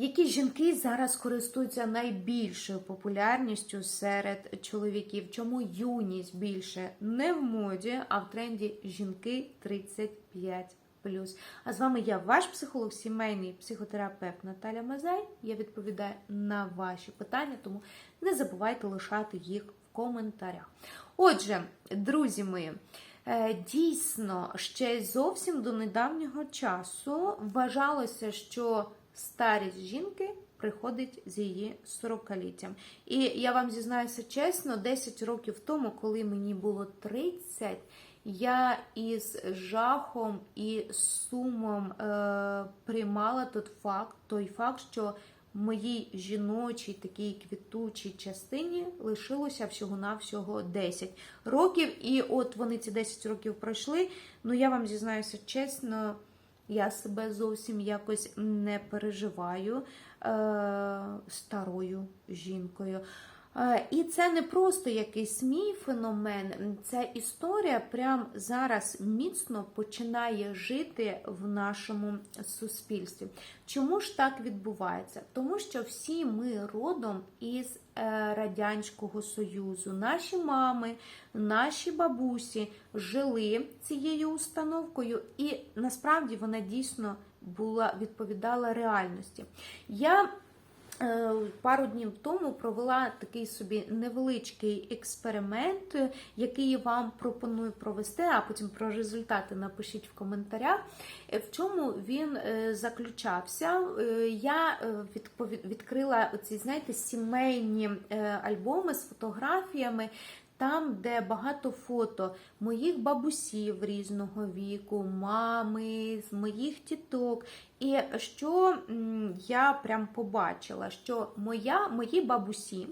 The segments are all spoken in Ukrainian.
Які жінки зараз користуються найбільшою популярністю серед чоловіків? Чому юність більше не в моді, а в тренді жінки 35 А з вами я, ваш психолог, сімейний психотерапевт Наталя Мазай. Я відповідаю на ваші питання, тому не забувайте лишати їх в коментарях. Отже, друзі мої. Е, Дійсно, ще зовсім до недавнього часу вважалося, що старість жінки приходить з її 40-літтям. І я вам зізнаюся чесно, 10 років тому, коли мені було 30, я із жахом і сумом е, приймала той факт, той факт, що моїй жіночій такій квітучій частині лишилося всього-навсього 10 років. І от вони ці 10 років пройшли. Ну я вам зізнаюся чесно, я себе зовсім якось не переживаю е, старою жінкою. І це не просто якийсь мій феномен, ця історія прямо зараз міцно починає жити в нашому суспільстві. Чому ж так відбувається? Тому що всі ми родом із е, Радянського Союзу. Наші мами, наші бабусі жили цією установкою, і насправді вона дійсно була відповідала реальності. Я Пару днів тому провела такий собі невеличкий експеримент, який я вам пропоную провести, а потім про результати напишіть в коментарях. Е, В чому він е, заключався? Е, Я е, відкрила оці, знаєте, сімейні е, альбоми з фотографіями. Там, де багато фото моїх бабусів різного віку, мами, з моїх тіток. І що я прям побачила, що моя, мої бабусі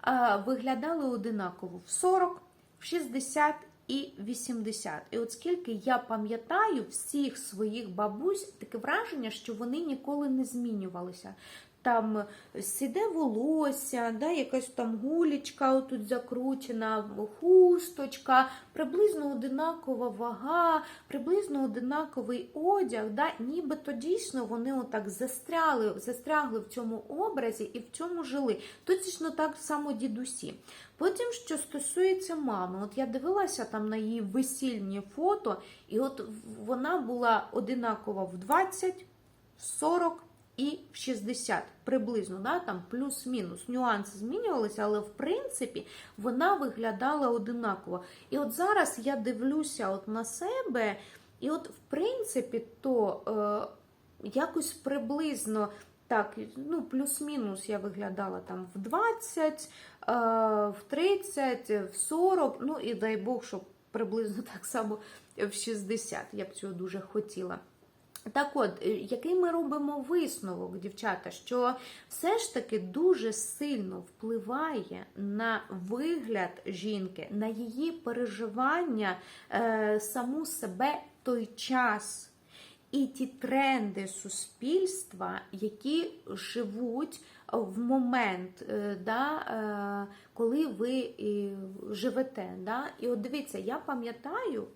а, виглядали одинаково в 40, в 60 і 80. І от скільки я пам'ятаю всіх своїх бабусь, таке враження, що вони ніколи не змінювалися. Там сіде волосся, да, якась там гулічка отут закручена, хусточка, приблизно одинакова вага, приблизно одинаковий одяг. Да, Нібито дійсно вони отак застряли, застрягли в цьому образі і в цьому жили. Точно так само дідусі. Потім, що стосується мами, от я дивилася там на її весільні фото, і от вона була одинакова в 20, 40 і в 60 приблизно, да, там плюс-мінус нюанси змінювалися, але в принципі вона виглядала одинаково. І от зараз я дивлюся от на себе, і от в принципі, то е, якось приблизно. Так, ну, плюс-мінус я виглядала там в 20, е, в 30, в 40, ну і дай Бог, щоб приблизно так само в 60. Я б цього дуже хотіла. Так от, е, який ми робимо висновок, дівчата, що все ж таки дуже сильно впливає на вигляд жінки, на її переживання е, саму себе той час. І ті тренди суспільства, які живуть в момент, е, да, е, коли ви живете. Да? І от дивіться, я пам'ятаю,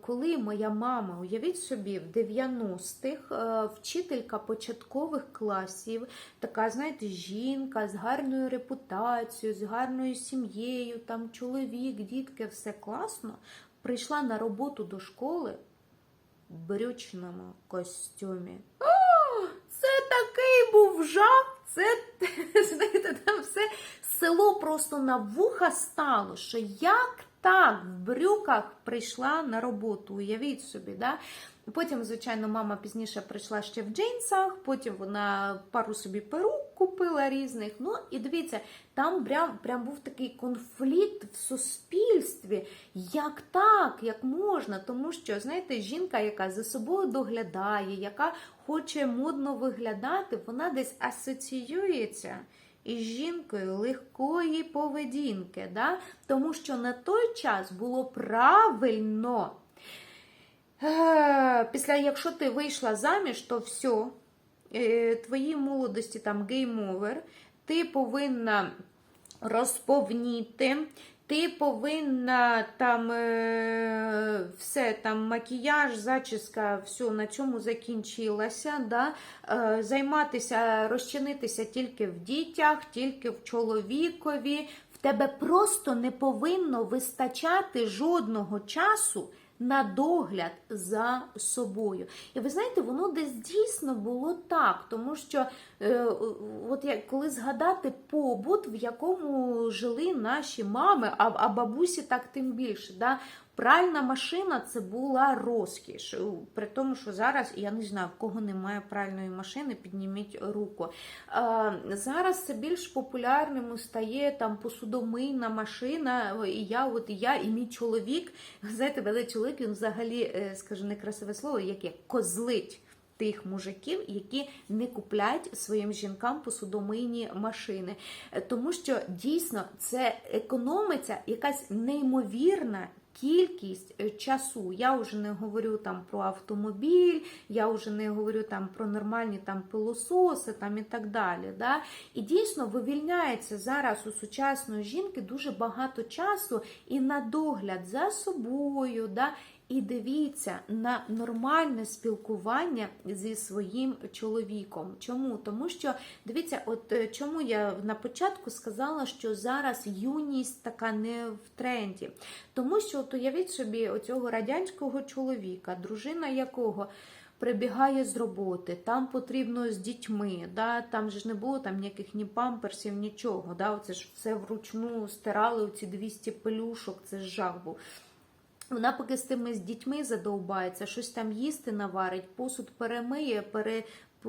коли моя мама, уявіть собі, в 90-х е, вчителька початкових класів, така, знаєте, жінка з гарною репутацією, з гарною сім'єю, там чоловік, дітки, все класно, прийшла на роботу до школи в брючному костюмі. О, це такий був жах. Це, знаєте, там все село просто на вуха стало, що як так в брюках прийшла на роботу, уявіть собі, да? Потім, звичайно, мама пізніше прийшла ще в джинсах, потім вона пару собі перук купила різних. Ну і дивіться, там прям, прям був такий конфлікт в суспільстві. Як так, як можна? Тому що, знаєте, жінка, яка за собою доглядає, яка хоче модно виглядати, вона десь асоціюється із жінкою легкої поведінки. Да? Тому що на той час було правильно. Е, Після, якщо ти вийшла заміж, то все, твої молодості там гейм-овер, ти повинна розповніти, Ти повинна там е, все, там макіяж, зачіска, все на цьому закінчилася. Да? Е, займатися, розчинитися тільки в дітях, тільки в чоловікові. В тебе просто не повинно вистачати жодного часу на догляд за собою. І ви знаєте, воно десь дійсно було так, тому що е, от як коли згадати побут, в якому жили наші мами, а, а бабусі так тим більше. Да? Пральна машина це була розкіш. При тому, що зараз я не знаю, в кого немає пральної машини, підніміть руку. Зараз це більш популярним стає там посудомийна машина. І я, от і я, і мій чоловік. Знаєте, але чоловік він взагалі, е, скажу некрасиве слово, яке козлить. Тих мужиків, які не купляють своїм жінкам посудомийні машини, Е, тому що дійсно це економиться якась неймовірна кількість е, часу. Я вже не говорю там про автомобіль, я вже не говорю там про нормальні там пилососи там і так далі. Да? І дійсно вивільняється зараз у сучасної жінки дуже багато часу і на догляд за собою. Да? І дивіться на нормальне спілкування зі своїм чоловіком. Чому? Тому що дивіться, от е, чому я на початку сказала, що зараз юність така не в тренді. Тому що от уявіть собі оцього радянського чоловіка, дружина якого. Прибігає з роботи, там потрібно з дітьми, да, там ж не було там ніяких ні памперсів, нічого. Да, Оце ж все вручну стирали, оці 200 пелюшок, це ж жах був. Вона поки з тими з дітьми задовбається, щось там їсти наварить, посуд перемиє, пере,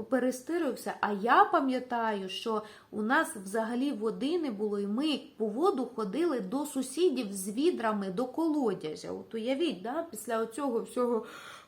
перестирився. А я пам'ятаю, що у нас взагалі води не було, і ми по воду ходили до сусідів з відрами до колодязя. От уявіть, да, після оцього всього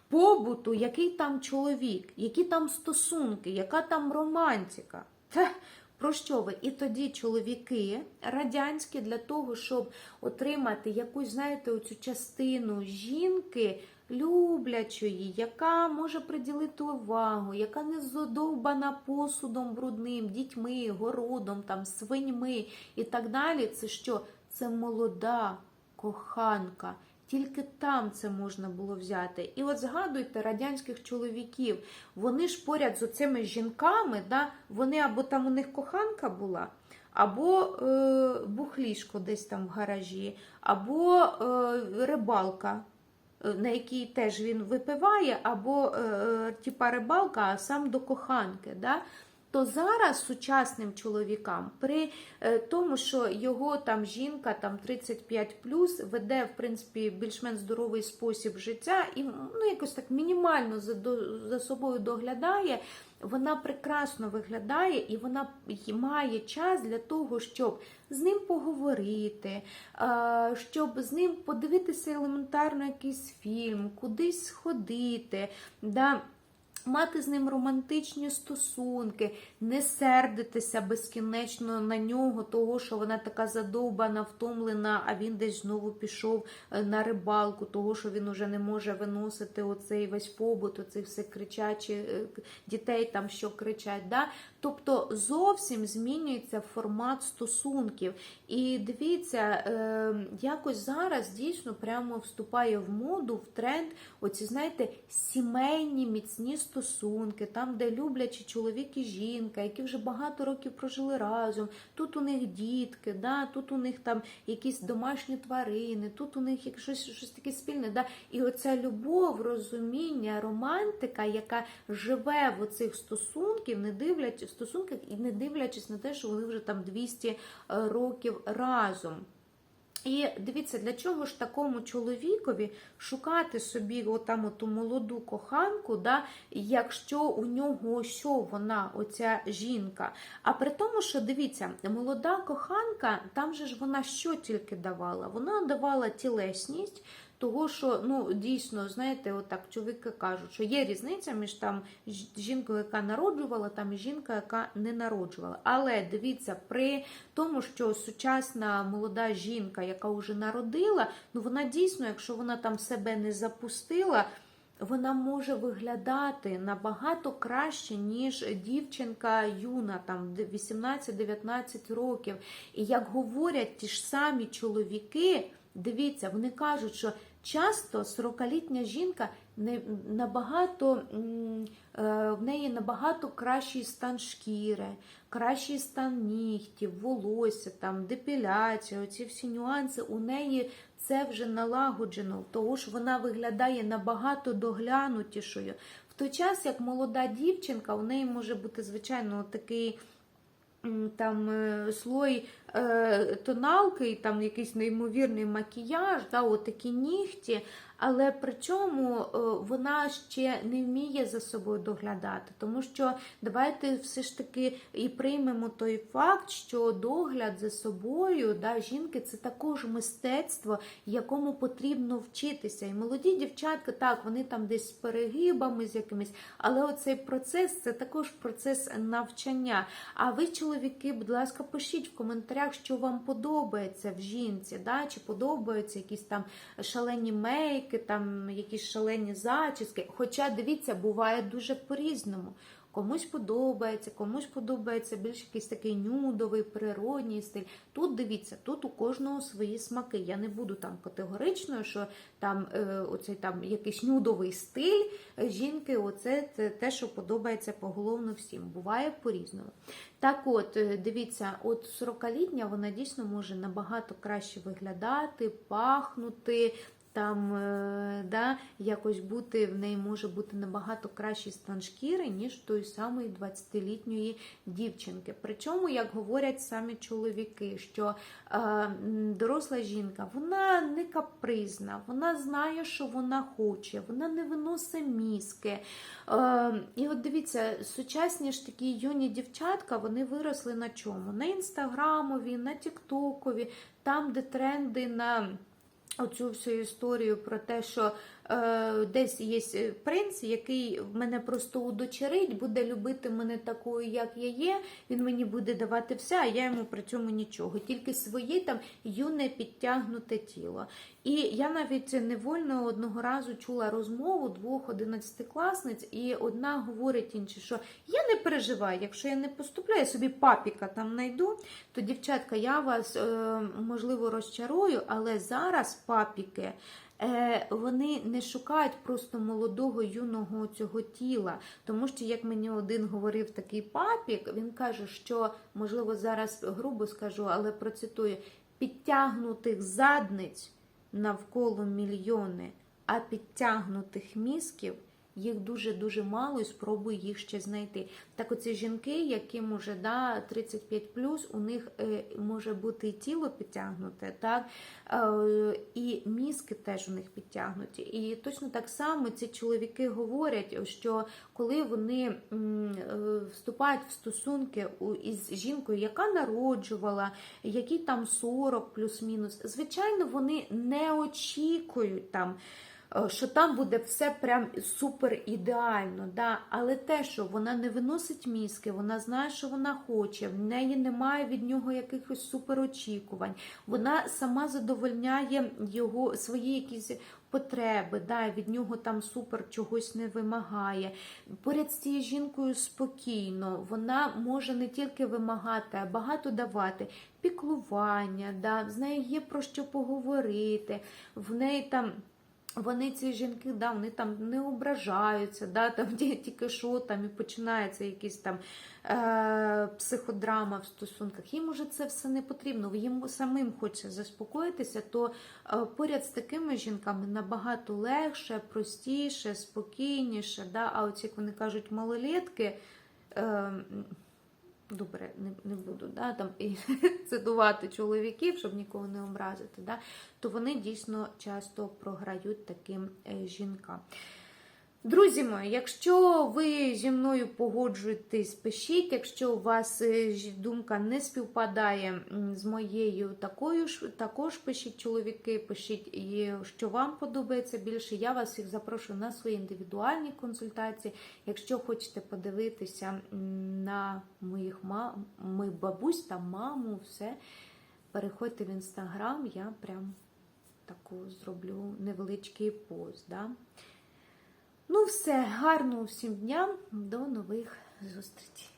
побуту, який там чоловік, які там стосунки, яка там романтика. Та, про що ви? І тоді чоловіки радянські для того, щоб отримати якусь, знаєте, оцю частину жінки люблячої, яка може приділити увагу, яка не задовбана посудом брудним, дітьми, городом, там, свиньми і так далі. Це що? Це молода коханка. Тільки там це можна було взяти. І от згадуйте радянських чоловіків, вони ж поряд з оцими жінками, да, вони або там у них коханка була, або е, бухлішко десь там в гаражі, або е, рибалка, е, на якій теж він випиває, або е, типа рибалка, а сам до коханки. Да? То зараз сучасним чоловікам при е, тому, що його там жінка там 35 веде в принципі більш-менш здоровий спосіб життя і ну якось так мінімально за, за собою доглядає, вона прекрасно виглядає і вона має час для того, щоб з ним поговорити, щоб з ним подивитися елементарно якийсь фільм, кудись сходити. Да? Мати з ним романтичні стосунки, не сердитися безкінечно на нього, того, що вона така задовбана, втомлена, а він десь знову пішов е, на рибалку, того, що він уже не може виносити оцей весь побут, оцей все кричачі е, дітей, там що кричать. Да? Тобто зовсім змінюється формат стосунків. І дивіться, е, якось зараз дійсно прямо вступає в моду, в тренд, оці, знаєте, сімейні міцні стосунки, там, де люблячі чоловік і жінка, які вже багато років прожили разом. Тут у них дітки, да, тут у них там якісь домашні тварини, тут у них щось, щось таке спільне. Да? І оця любов, розуміння, романтика, яка живе в оцих стосунків, не дивлячись стосунках і не дивлячись на те, що вони вже там 200 років разом. І дивіться, для чого ж такому чоловікові шукати собі отам оту молоду коханку, да, якщо у нього що вона, оця жінка. А при тому, що дивіться, молода коханка, там же ж вона що тільки давала? Вона давала тілесність. Того, що ну дійсно, знаєте, отак чоловіки кажуть, що є різниця між там жінкою, яка народжувала, там і жінка, яка не народжувала. Але дивіться, при тому, що сучасна молода жінка, яка вже народила, ну вона дійсно, якщо вона там себе не запустила. вона може виглядати набагато краще, ніж дівчинка юна, там 18-19 років. І як говорять ті ж самі чоловіки, дивіться, вони кажуть, що часто 40-літня жінка не набагато е, в неї набагато кращий стан шкіри, кращий стан нігтів, волосся, там депіляція, оці всі нюанси. У неї це вже налагоджено, тому що вона виглядає набагато доглянутішою. В той час, як молода дівчинка, у неї може бути звичайно такий. Там е, слой е, тоналки, там якийсь неймовірний макіяж, да, отакі нігті, але при цьому е, вона ще не вміє за собою доглядати. Тому що давайте все ж таки і приймемо той факт, що догляд за собою да, жінки це також мистецтво, якому потрібно вчитися. І молоді дівчатка, так, вони там десь з перегибами, з якимись, але оцей процес це також процес навчання. А ви, чоловіки, будь ласка, пишіть в коментарях, що вам подобається в жінці, да? чи подобаються якісь там шалені мейки, там якісь шалені зачіски. Хоча, дивіться, буває дуже по-різному. Комусь подобається, комусь подобається більш якийсь такий нюдовий, природній стиль. Тут дивіться, тут у кожного свої смаки. Я не буду там категоричною, що там е, оцей там якийсь нюдовий стиль жінки, оце це те, що подобається поголовно всім. Буває по-різному. Так от, е, дивіться, от 40-літня вона дійсно може набагато краще виглядати, пахнути. Там е, да, якось бути в неї може бути набагато кращий стан шкіри, ніж той самої 20-літньої дівчинки. Причому, як говорять самі чоловіки, що е, доросла жінка вона не капризна, вона знає, що вона хоче, вона не виносить мізки. Е, і от дивіться, сучасні ж такі юні дівчатка, вони виросли на чому? На інстаграмові, на тіктокові, там, де тренди на оцю всю історію про те, що десь є принц, який мене просто удочерить, буде любити мене такою, як я є. Він мені буде давати все, а я йому при цьому нічого. Тільки своє там юне підтягнуте тіло. І я навіть невольно одного разу чула розмову двох одинадцятикласниць, і одна говорить іншій, що я не переживаю, якщо я не поступлю, я собі папіка там знайду, то дівчатка, я вас е, можливо розчарую, але зараз папіки. Е, Вони не шукають просто молодого юного цього тіла, тому що, як мені один говорив такий папік, він каже, що можливо зараз грубо скажу, але процитую підтягнутих задниць навколо мільйони, а підтягнутих мізків їх дуже-дуже мало і спробуй їх ще знайти. Так оці жінки, яким уже да, 35 у них е, може бути і тіло підтягнуте, так, е, і мізки теж у них підтягнуті. І точно так само ці чоловіки говорять, що коли вони е, вступають в стосунки із жінкою, яка народжувала, якій там 40 плюс-мінус, звичайно, вони не очікують там. Е, Що там буде все прям супер ідеально, да? але те, що вона не виносить мізки, вона знає, що вона хоче, в неї немає від нього якихось супер очікувань, вона сама задовольняє його свої якісь потреби, да? від нього там супер чогось не вимагає. Поряд з цією жінкою спокійно, вона може не тільки вимагати, а багато давати. Піклування, да? з нею є про що поговорити, в неї там. Вони ці жінки, да, вони там не ображаються, да, там тільки що там і починається якийсь там е, психодрама в стосунках. Їм уже це все не потрібно. Їм самим хочеться заспокоїтися, то е, поряд з такими жінками набагато легше, простіше, спокійніше. Да? А оці, як вони кажуть, малолетки. Е, Добре, не, не буду да, там, і цитувати чоловіків, щоб нікого не образити, да, то вони дійсно часто програють таким е, жінкам. Друзі мої, якщо ви зі мною погоджуєтесь, пишіть. Якщо у вас е, думка не співпадає з моєю, такою ж також пишіть чоловіки, пишіть, що вам подобається більше. Я вас всіх запрошую на свої індивідуальні консультації. Якщо хочете подивитися на моїх мам, бабусь та маму, все, переходьте в інстаграм, я прям таку зроблю невеличкий пост. Да? Ну, все, гарного всім дня, до нових зустрічей.